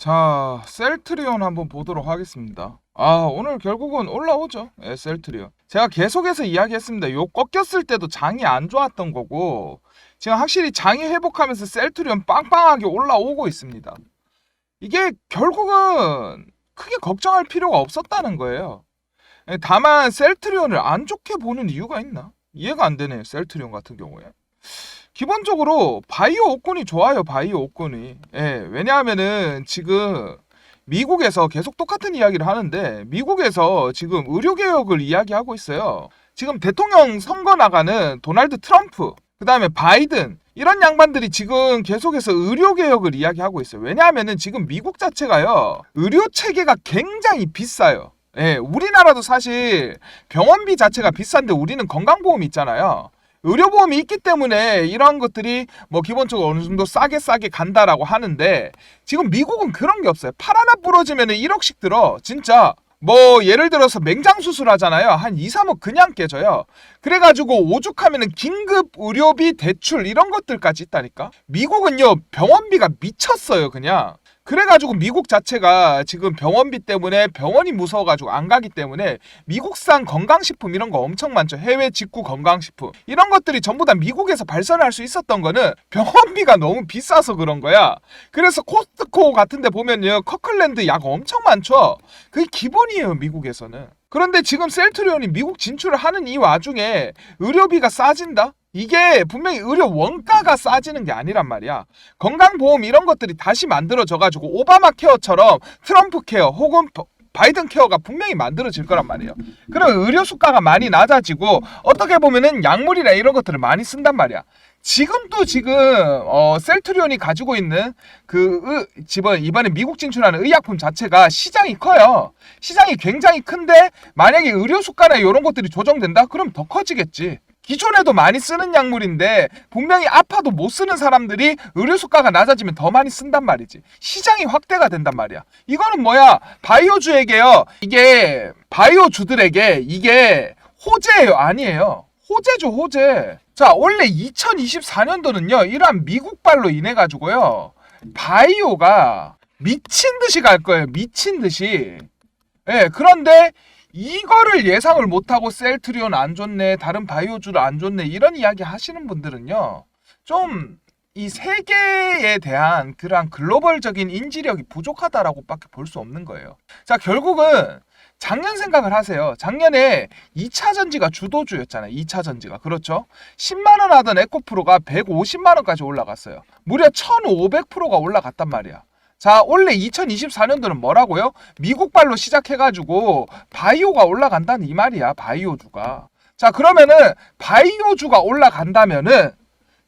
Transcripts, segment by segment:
자, 셀트리온 한번 보도록 하겠습니다. 아, 오늘 결국은 올라오죠. 예, 셀트리온. 제가 계속해서 이야기했습니다. 요 꺾였을 때도 장이 안 좋았던 거고, 지금 확실히 장이 회복하면서 셀트리온 빵빵하게 올라오고 있습니다. 이게 결국은 크게 걱정할 필요가 없었다는 거예요. 예, 다만 셀트리온을 안 좋게 보는 이유가 있나? 이해가 안 되네요. 셀트리온 같은 경우에. 기본적으로 바이오 옥군이 좋아요. 바이오 옥군이. 예, 왜냐하면은 지금 미국에서 계속 똑같은 이야기를 하는데 미국에서 지금 의료 개혁을 이야기하고 있어요. 지금 대통령 선거 나가는 도널드 트럼프, 그다음에 바이든 이런 양반들이 지금 계속해서 의료 개혁을 이야기하고 있어요. 왜냐하면은 지금 미국 자체가요. 의료 체계가 굉장히 비싸요. 예, 우리나라도 사실 병원비 자체가 비싼데 우리는 건강보험이 있잖아요. 의료보험이 있기 때문에 이러한 것들이 뭐 기본적으로 어느 정도 싸게 싸게 간다라고 하는데 지금 미국은 그런 게 없어요. 팔 하나 부러지면 1억씩 들어. 진짜. 뭐 예를 들어서 맹장 수술하잖아요. 한 2, 3억 그냥 깨져요. 그래가지고 오죽하면은 긴급 의료비 대출 이런 것들까지 있다니까. 미국은요 병원비가 미쳤어요 그냥. 그래가지고 미국 자체가 지금 병원비 때문에 병원이 무서워가지고 안 가기 때문에 미국산 건강식품 이런 거 엄청 많죠. 해외 직구 건강식품. 이런 것들이 전부 다 미국에서 발전할 수 있었던 거는 병원비가 너무 비싸서 그런 거야. 그래서 코스트코 같은 데 보면요. 커클랜드 약 엄청 많죠. 그게 기본이에요. 미국에서는. 그런데 지금 셀트리온이 미국 진출을 하는 이 와중에 의료비가 싸진다? 이게 분명히 의료 원가가 싸지는 게 아니란 말이야. 건강보험 이런 것들이 다시 만들어져가지고 오바마 케어처럼 트럼프 케어 혹은 버- 바이든 케어가 분명히 만들어질 거란 말이에요. 그럼 의료 수가가 많이 낮아지고 어떻게 보면은 약물이나 이런 것들을 많이 쓴단 말이야. 지금도 지금 어, 셀트리온이 가지고 있는 그 의, 집은 이번에 미국 진출하는 의약품 자체가 시장이 커요. 시장이 굉장히 큰데 만약에 의료 수가나 이런 것들이 조정된다? 그럼 더 커지겠지. 기존에도 많이 쓰는 약물인데 분명히 아파도 못 쓰는 사람들이 의료 수가가 낮아지면 더 많이 쓴단 말이지. 시장이 확대가 된단 말이야. 이거는 뭐야? 바이오주에게요. 이게 바이오주들에게 이게 호재예요, 아니에요. 호재죠, 호재. 자, 원래 2024년도는요. 이러한 미국발로 인해 가지고요. 바이오가 미친 듯이 갈 거예요. 미친 듯이. 예, 그런데 이거를 예상을 못하고 셀트리온 안 좋네, 다른 바이오주를 안 좋네, 이런 이야기 하시는 분들은요, 좀, 이 세계에 대한 그러한 글로벌적인 인지력이 부족하다라고 밖에 볼 수 없는 거예요. 자, 결국은 작년 생각을 하세요. 작년에 2차 전지가 주도주였잖아요. 2차 전지가. 그렇죠? 10만 원 하던 에코프로가 150만 원까지 올라갔어요. 무려 1500%가 올라갔단 말이야. 자, 원래 2024년도는 뭐라고요? 미국발로 시작해가지고 바이오가 올라간다는 이 말이야. 바이오주가. 자, 그러면은 바이오주가 올라간다면은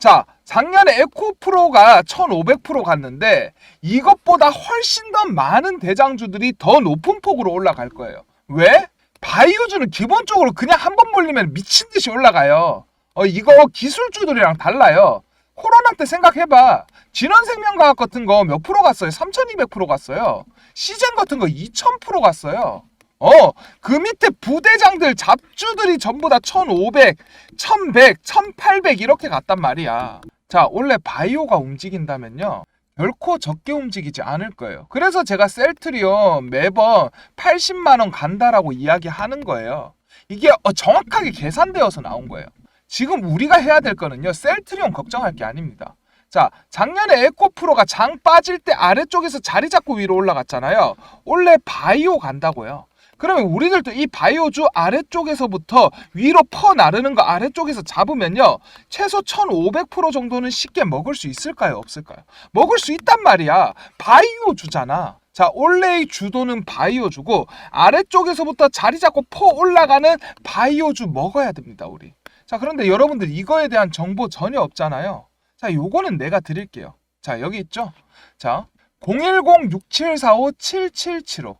자, 작년에 에코프로가 1500% 갔는데 이것보다 훨씬 더 많은 대장주들이 더 높은 폭으로 올라갈 거예요. 왜? 바이오주는 기본적으로 그냥 한 번 몰리면 미친 듯이 올라가요. 어, 이거 기술주들이랑 달라요. 코로나 때 생각해봐. 진원생명과학 같은 거 몇 프로 갔어요? 3200% 갔어요. 시젠 같은 거 2000% 갔어요. 어, 그 밑에 부대장들, 잡주들이 전부 다 1500, 1100, 1800 이렇게 갔단 말이야. 자, 원래 바이오가 움직인다면요. 결코 적게 움직이지 않을 거예요. 그래서 제가 셀트리온 매번 80만원 간다라고 이야기하는 거예요. 이게 어, 정확하게 계산되어서 나온 거예요. 지금 우리가 해야 될 거는요. 셀트리온 걱정할 게 아닙니다. 자, 작년에 에코프로가 장 빠질 때 아래쪽에서 자리 잡고 위로 올라갔잖아요. 원래 바이오 간다고요. 그러면 우리들도 이 바이오주 아래쪽에서부터 위로 퍼 나르는 거 아래쪽에서 잡으면요. 최소 1500% 정도는 쉽게 먹을 수 있을까요? 없을까요? 먹을 수 있단 말이야. 바이오주잖아. 자, 원래의 주도는 바이오주고 아래쪽에서부터 자리 잡고 퍼 올라가는 바이오주 먹어야 됩니다, 우리. 자, 그런데 여러분들 이거에 대한 정보 전혀 없잖아요. 자, 요거는 내가 드릴게요. 자, 여기 있죠? 자, 010-6745-7775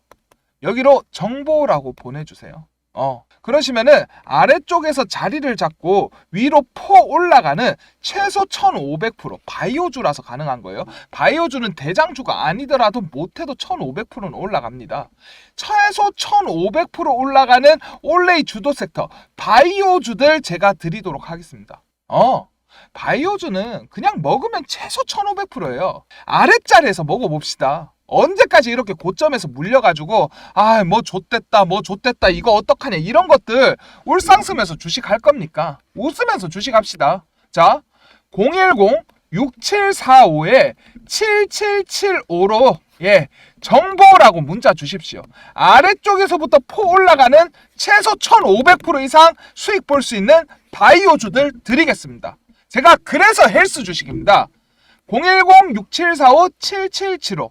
여기로 정보라고 보내주세요. 어. 그러시면은 아래쪽에서 자리를 잡고 위로 퍼 올라가는 최소 1500% 바이오주라서 가능한 거예요. 바이오주는 대장주가 아니더라도 못해도 1500%는 올라갑니다. 최소 1500% 올라가는 올레이 주도 섹터 바이오주들 제가 드리도록 하겠습니다. 어. 바이오주는 그냥 먹으면 최소 1500%예요. 아랫자리에서 먹어봅시다. 언제까지 이렇게 고점에서 물려가지고 아 뭐 좆됐다 뭐 좆됐다 이거 어떡하냐 이런 것들 울상쓰면서 주식할 겁니까? 웃으면서 주식합시다. 자 010 6745에 7775로 예 정보라고 문자 주십시오. 아래쪽에서부터 포 올라가는 최소 1500% 이상 수익 볼 수 있는 바이오주들 드리겠습니다. 제가 그래서 헬스 주식입니다. 010-6745-7775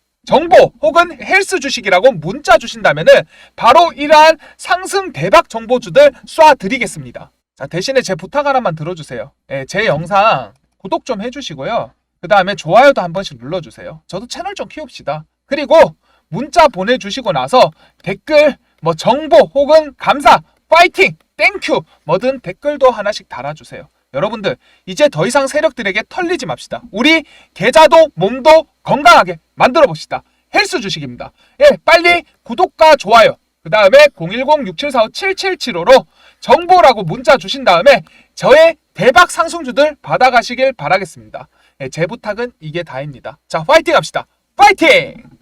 정보 혹은 헬스 주식이라고 문자 주신다면 은 바로 이러한 상승 대박 정보주들 쏴드리겠습니다. 자, 대신에 제 부탁 하나만 들어주세요. 예, 제 영상 구독 좀 해주시고요. 그 다음에 좋아요도 한 번씩 눌러주세요. 저도 채널 좀 키웁시다. 그리고 문자 보내주시고 나서 댓글, 뭐 정보 혹은 감사, 파이팅, 땡큐 뭐든 댓글도 하나씩 달아주세요. 여러분들 이제 더 이상 세력들에게 털리지 맙시다. 우리 계좌도 몸도 건강하게 만들어 봅시다. 헬스 주식입니다. 예, 빨리 구독과 좋아요. 그 다음에 010-6745-7775로 정보라고 문자 주신 다음에 저의 대박 상승주들 받아가시길 바라겠습니다. 예, 제 부탁은 이게 다입니다. 자, 파이팅 합시다. 파이팅!